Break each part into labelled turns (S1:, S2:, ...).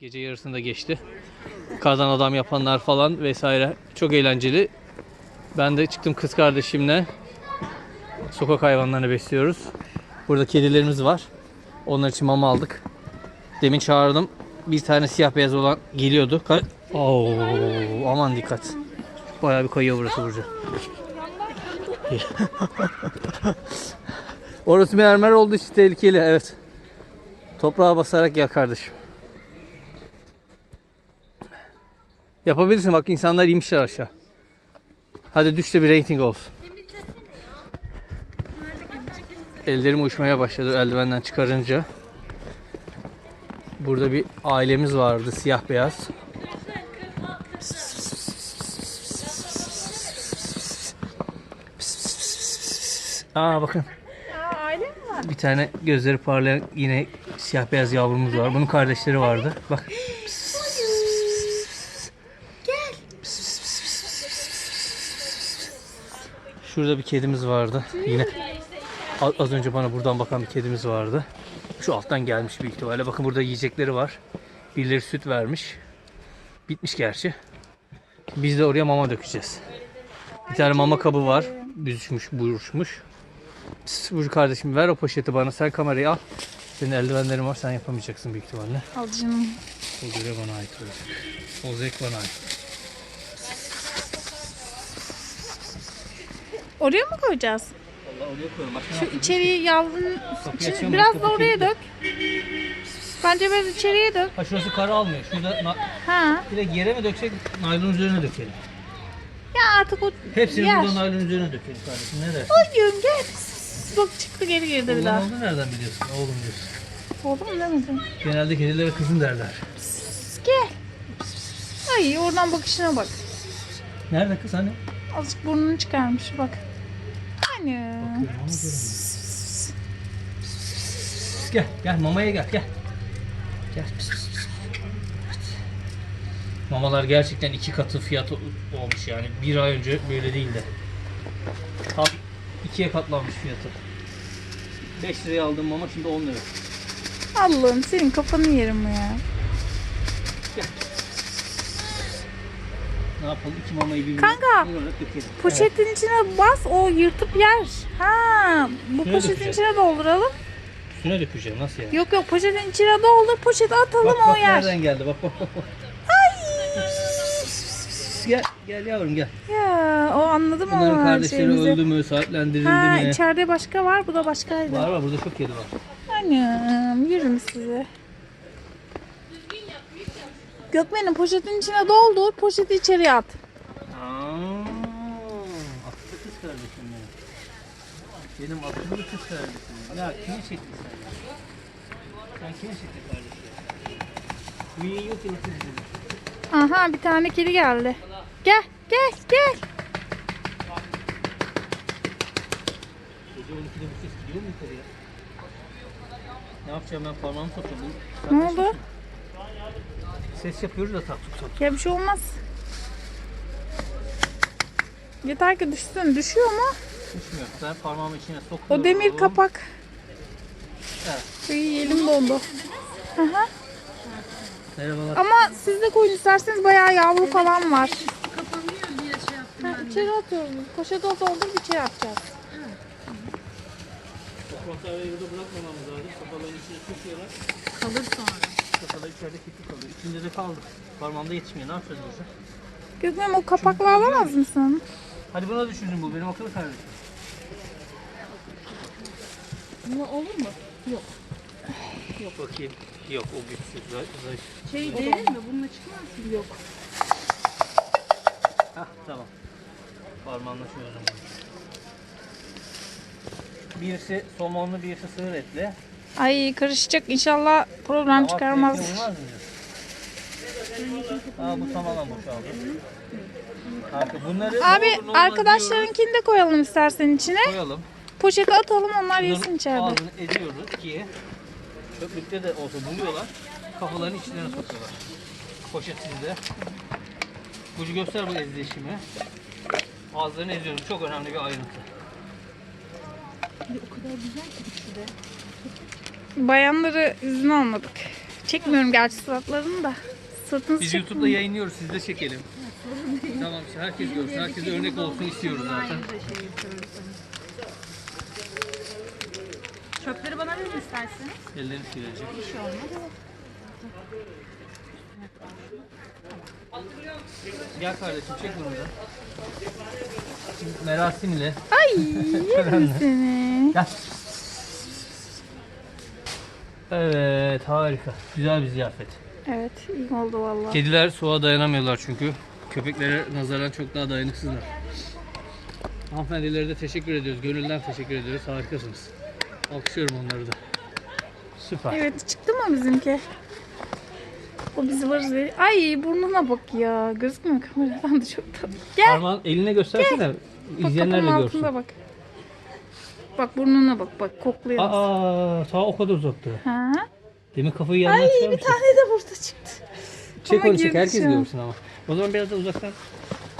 S1: Gece yarısında geçti. Kardan adam yapanlar falan vesaire. Çok eğlenceli. Ben de çıktım kız kardeşimle. Sokak hayvanlarını besliyoruz. Burada kedilerimiz var. Onlar için mama aldık. Demin çağırdım. Bir tane siyah beyaz olan geliyordu. Ka- Oo, aman dikkat. Bayağı bir kayıyor burası Burcu. Orası mermer olduğu için tehlikeli evet. Toprağa basarak gel kardeşim. Yapabilirsin bak insanlar inmişler aşağı. Hadi düş de bir rating olsun. Ellerim uçmaya başladı eldivenden çıkarınca. Burada bir ailemiz vardı siyah beyaz. Aa bakın bir tane gözleri parlayan yine siyah beyaz yavrumuz var. Bunun kardeşleri vardı. Bak. Şurada bir kedimiz vardı. Yine az önce bana buradan bakan bir kedimiz vardı. Şu alttan gelmiş büyük ihtimalle. Bakın burada yiyecekleri var. Birileri süt vermiş. Bitmiş gerçi. Biz de oraya mama dökeceğiz. Bir tane mama kabı var. Büzüşmüş, buruşmuş. Burcu kardeşim ver o poşeti bana. Sen kamerayı al. Senin eldivenlerin var. Sen yapamayacaksın büyük ihtimalle.
S2: Al canım.
S1: O görev bana ait olacak. O zevk bana ait.
S2: Oraya mı koyacağız?
S1: Vallahi oraya koyalım. Bak ne
S2: Şu
S1: yapayım?
S2: içeriği yavrunun
S1: Kapıyı
S2: içi-
S1: açıyorum,
S2: biraz da oraya dök. Bence biraz içeriye dök.
S1: Ha şurası kara almıyor. Şurada
S2: Ha.
S1: direkt yere mi döksek naylon üzerine dökelim.
S2: Ya artık o
S1: Hepsini
S2: yer.
S1: burada naylon üzerine dökelim kardeşim. Ne dersin?
S2: Oyun gel. Bak çıktı geri girdi bir
S1: Oğlum
S2: daha.
S1: oldu nereden biliyorsun? Oğlum diyorsun.
S2: Oldu mu demedin?
S1: Genelde kedilere kızım derler.
S2: Gel. Ay oradan bakışına bak.
S1: Nerede kız hani?
S2: Azıcık burnunu çıkarmış bak.
S1: Ama göremiyorum. Gel gel mamaya gel gel. Gel. Mamalar gerçekten iki katı fiyat olmuş yani. Bir ay önce böyle değildi. Tam ikiye katlanmış fiyatı. 5 liraya aldığım mama şimdi 10 lira.
S2: Allah'ım senin kafanı yerim ya.
S1: Ne yapalım? İki mamayı birbirine
S2: Kanka,
S1: olarak dökelim.
S2: Poşetin içine bas o yırtıp yer. Ha, bu
S1: Şuraya
S2: poşetin
S1: dökeceğiz.
S2: içine dolduralım.
S1: Üstüne dökeceğim nasıl yani?
S2: Yok yok poşetin içine doldur poşeti atalım
S1: Bak
S2: o
S1: bak
S2: yer.
S1: nereden geldi bak bak bak. bak. Gel gel yavrum gel.
S2: Ya o anladım
S1: Bunların
S2: ama
S1: kardeşleri
S2: şeyimizi.
S1: öldü mü, sahiplendirildi
S2: Ha
S1: mi?
S2: içeride başka var bu da başkaydı.
S1: Var var burada çok kedi var.
S2: Annem yürüm size. Gökmen'in poşetin içine doldur poşeti içeriye at.
S1: Akıllı kız kardeşim benim. Benim akıllı kız kardeşim. Ya kimi çektin sen? Sen kimi çektin kardeşim? Büyüğün yok yılıklı bizim.
S2: Aha bir tane kedi geldi. Gel gel gel.
S1: Gece 12'de bu ses gidiyor mu yukarıya? Ne yapacağım ben parmağımı sokacağım. Bu
S2: Ne
S1: kardeşim
S2: oldu?
S1: Ses yapıyoruz da tak tuk tak.
S2: Ya bir şey olmaz. Yeter ki düşsün. Düşüyor mu?
S1: Düşmüyor. Ben parmağımı içine sokuyorum.
S2: O demir kapak.
S1: Evet.
S2: Ay, elim dondu. Aha.
S1: Merhabalar.
S2: Ama siz de koyun isterseniz bayağı yavru falan var. Ha, içeri atıyoruz. Poşete doldur içeri atacağız.
S1: Konserveyi burada bırakmamamız lazım. Kafaların içine sokuyorlar.
S2: Kalır sonra.
S1: Kafalar içeride kilitli kalıyor. İçinde de kaldı. Parmağımda yetişmiyor. Ne yapacağız burada?
S2: Gökmen o kapakla alamaz mısın?
S1: Hadi buna düşündüm bu. Benim akıllı kardeşim.
S2: Bu olur mu?
S1: Yok bakayım. Yok o güçsüz. zay- Zayıf.
S2: Şey değil mi? Bununla çıkmaz mı? Yok.
S1: Hah tamam. Parmağımla çözdüm bunu. Birisi somonlu, birisi sığır etli.
S2: Ay karışacak inşallah problem çıkarmaz.
S1: Aa bu tamamen boşaldı. Kanka bunları
S2: Abi
S1: ne olur ne olmaz
S2: arkadaşlarınkini de koyalım istersen içine.
S1: diyoruz, koyalım.
S2: Poşete atalım onlar yesin içeride.
S1: ağzını ediyoruz ki çöplükte de olsa buluyorlar. Kafalarını içlerine sokuyorlar. Poşet sizde. Bucu göster bu ezilişimi. Ağızlarını eziyorum. Çok önemli bir ayrıntı.
S2: Bayanları yüzünü almadık. Çekmiyorum gerçi suratlarını da. Sırtınızı
S1: Biz
S2: çek-
S1: YouTube'da yayınlıyoruz. Siz de çekelim. tamam işte herkes görsün. Herkese örnek olsun istiyoruz zaten.
S2: Çöpleri bana verin isterseniz.
S1: Ellerini silecek.
S2: Bir şey olmaz.
S1: Gel kardeşim çek bunu da. Merasimle.
S2: Ay yerim seni.
S1: Gel. Evet harika. Güzel bir ziyafet.
S2: Evet iyi oldu vallahi.
S1: Kediler soğuğa dayanamıyorlar çünkü. Köpeklere nazaran çok daha dayanıksızlar. Hanımefendilere de teşekkür ediyoruz. Gönülden teşekkür ediyoruz. Harikasınız. Alkışlıyorum onları da. Süper.
S2: Evet çıktı mı bizimki? O bizi var. Ay burnuna bak ya. Gözükmüyor kameradan da çok tatlı. Gel.
S1: Parmağın eline göstersene.
S2: Bak
S1: İzleyenler de görsün.
S2: altında bak. Bak burnuna bak bak kokluyor.
S1: Aa, ta o kadar uzaktı.
S2: Ha?
S1: Demin kafayı yandan
S2: Ay bir
S1: çıkarmıştı.
S2: tane de burada çıktı.
S1: Çek
S2: ama
S1: onu çek.
S2: girdi
S1: Herkes
S2: şu an.
S1: görsün ama. O zaman biraz da uzaktan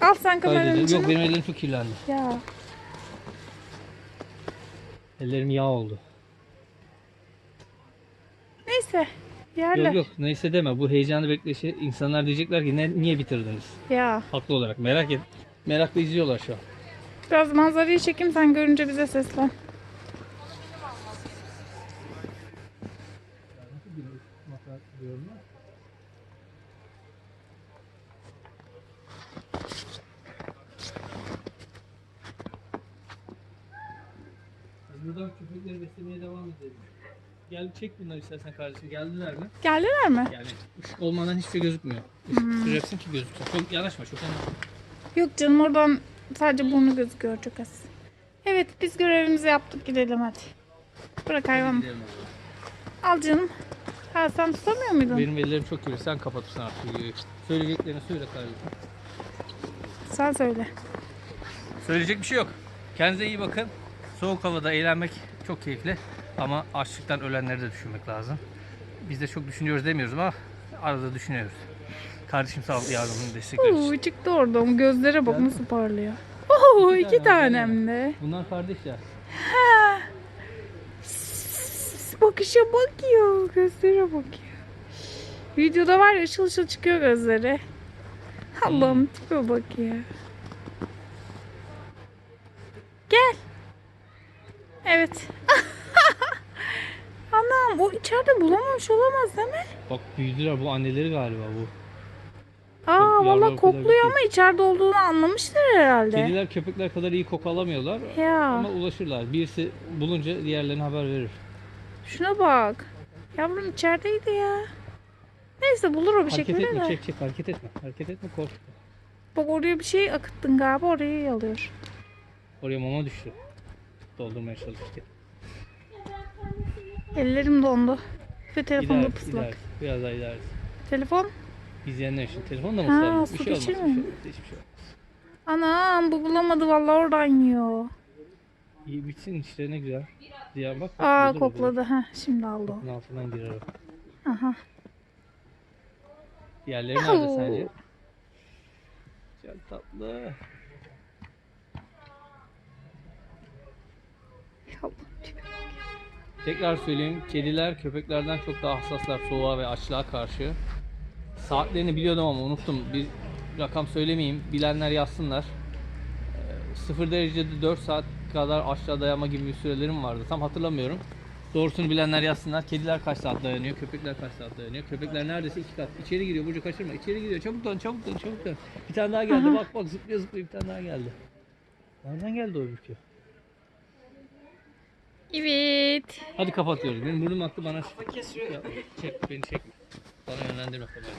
S2: Al sen kameranın
S1: kaydedelim.
S2: içine.
S1: Yok benim ellerim çok kirlendi.
S2: Ya.
S1: Ellerim yağ oldu.
S2: Neyse. Yerler.
S1: Yok yok neyse deme. Bu heyecanı bekleyişi insanlar diyecekler ki ne, niye bitirdiniz?
S2: Ya.
S1: Haklı olarak merak et. Merakla izliyorlar şu an.
S2: Biraz manzarayı çekeyim sen görünce bize seslen.
S1: Buradan köpekleri beslemeye devam edelim. Gel çek bunları istersen kardeşim. Geldiler mi?
S2: Geldiler mi?
S1: Yani ışık olmadan hiçbir şey gözükmüyor. Işık
S2: Hmm.
S1: tutacaksın ki gözüksün. Çok yanaşma çok yanaşma.
S2: Yok canım oradan sadece burnu gözüküyor çok az. Evet biz görevimizi yaptık gidelim hadi. Bırak hayvanı.
S1: Gidelim o zaman.
S2: Al canım. Ha sen tutamıyor muydun?
S1: Benim ellerim çok kirli. Sen kapatırsın artık videoyu. Söyleyeceklerini söyle kardeşim.
S2: Sen söyle.
S1: Söyleyecek bir şey yok. Kendinize iyi bakın. Soğuk havada eğlenmek çok keyifli. Ama açlıktan ölenleri de düşünmek lazım. Biz de çok düşünüyoruz demiyoruz ama arada düşünüyoruz. Kardeşim sağ ol yardımını destekler için.
S2: Oo, çıktı oradan. Gözlere bak nasıl parlıyor. Oo,
S1: İki
S2: iki
S1: tane,
S2: tanem de.
S1: Bunlar kardeşler.
S2: Bakışa bakıyor. Gözlere bakıyor. Videoda var ya ışıl ışıl çıkıyor gözleri. Allah'ım tipe bak ya. Gel. Evet. O içeride bulamamış olamaz değil mi?
S1: Bak büyüdüler bu anneleri galiba bu.
S2: Aa valla kokluyor ama içeride olduğunu anlamıştır herhalde.
S1: Kediler köpekler kadar iyi koku alamıyorlar
S2: Ya
S1: ama ulaşırlar. Birisi bulunca diğerlerine haber verir.
S2: şuna bak. Yavrum içerideydi ya. Neyse bulur o bir
S1: hareket
S2: şekilde
S1: etme
S2: de.
S1: çek çek hareket etme. Hareket etme korkma.
S2: Bak oraya bir şey akıttın galiba orayı yalıyor.
S1: Oraya mama düştü. Doldurmaya çalışırken.
S2: Ellerim dondu. Ve telefonda
S1: İderiz,
S2: pıslak.
S1: ideriz. Biraz daha ideriz.
S2: Telefon?
S1: İzleyenler için. Telefonda mı
S2: Ha, su
S1: Bir şey olmaz. Bir şey
S2: geçirmiyor.
S1: Hiçbir şey olmaz.
S2: Anam bu bulamadı vallahi oradan yiyor.
S1: İyi bitsin işte ne güzel. Diğer bak.
S2: Aa kokladı. ha şimdi aldı o.
S1: Bunun altından girer o.
S2: Aha.
S1: Diğerleri nerede
S2: Yahu.
S1: sence? Çok tatlı.
S2: Yavrum, tipe.
S1: Tekrar söyleyeyim. Kediler köpeklerden çok daha hassaslar soğuğa ve açlığa karşı. Saatlerini biliyordum ama unuttum. Bir rakam söylemeyeyim. Bilenler yazsınlar. Ee, 0 derecede 4 saat kadar aşağı dayanma gibi bir sürelerim vardı. Tam hatırlamıyorum. Doğrusunu bilenler yazsınlar. Kediler kaç saat dayanıyor? Köpekler kaç saat dayanıyor? Köpekler neredeyse iki kat. İçeri giriyor. Burcu kaçırma. İçeri giriyor. Çabuk dön, çabuk dön, çabuk dön. Bir tane daha geldi. Bak bak zıplıyor zıplıyor bir tane daha geldi. Nereden geldi o öbürkü?
S2: Evet.
S1: Hadi kapatıyoruz. Benim burnum aktı bana. Ya, çek beni çek. Bana yönlendirme kamerayı.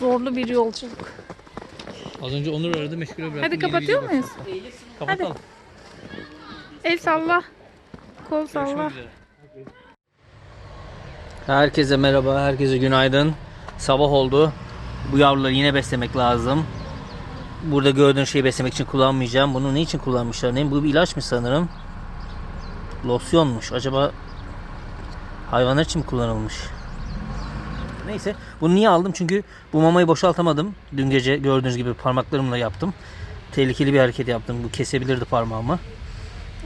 S2: Zorlu bir yolculuk.
S1: Az önce Onur aradı meşgule bıraktım.
S2: Hadi kapatıyor muyuz?
S1: Kapatalım.
S2: El salla. Kol salla.
S1: Herkese merhaba, herkese günaydın. Sabah oldu. Bu yavruları yine beslemek lazım. Burada gördüğün şeyi beslemek için kullanmayacağım. Bunu ne için kullanmışlar? Ne? Bu bir ilaç mı sanırım? Losyonmuş. Acaba hayvanlar için mi kullanılmış? Neyse. Bunu niye aldım? Çünkü bu mamayı boşaltamadım. Dün gece gördüğünüz gibi parmaklarımla yaptım. Tehlikeli bir hareket yaptım. Bu kesebilirdi parmağımı.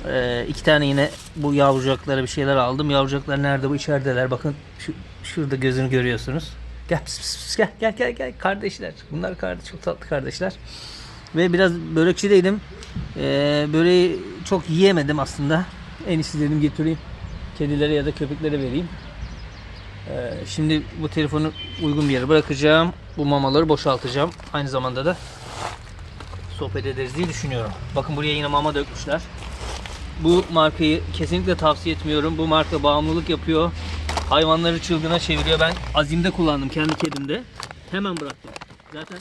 S1: Ee, iki tane yine bu yavrucaklara bir şeyler aldım. Yavrucaklar nerede? Bu içerideler. Bakın şu, şurada gözünü görüyorsunuz. Gel pıs pıs pıs, gel gel gel gel kardeşler. Bunlar kardeş çok tatlı kardeşler. Ve biraz börekçideydim. Ee, böreği çok yiyemedim aslında. En iyisi dedim getireyim. Kedilere ya da köpeklere vereyim. Ee, şimdi bu telefonu uygun bir yere bırakacağım. Bu mamaları boşaltacağım. Aynı zamanda da sohbet ederiz diye düşünüyorum. Bakın buraya yine mama dökmüşler. Bu markayı kesinlikle tavsiye etmiyorum. Bu marka bağımlılık yapıyor. Hayvanları çılgına çeviriyor. Ben azimde kullandım kendi kedimde. Hemen bıraktım. Zaten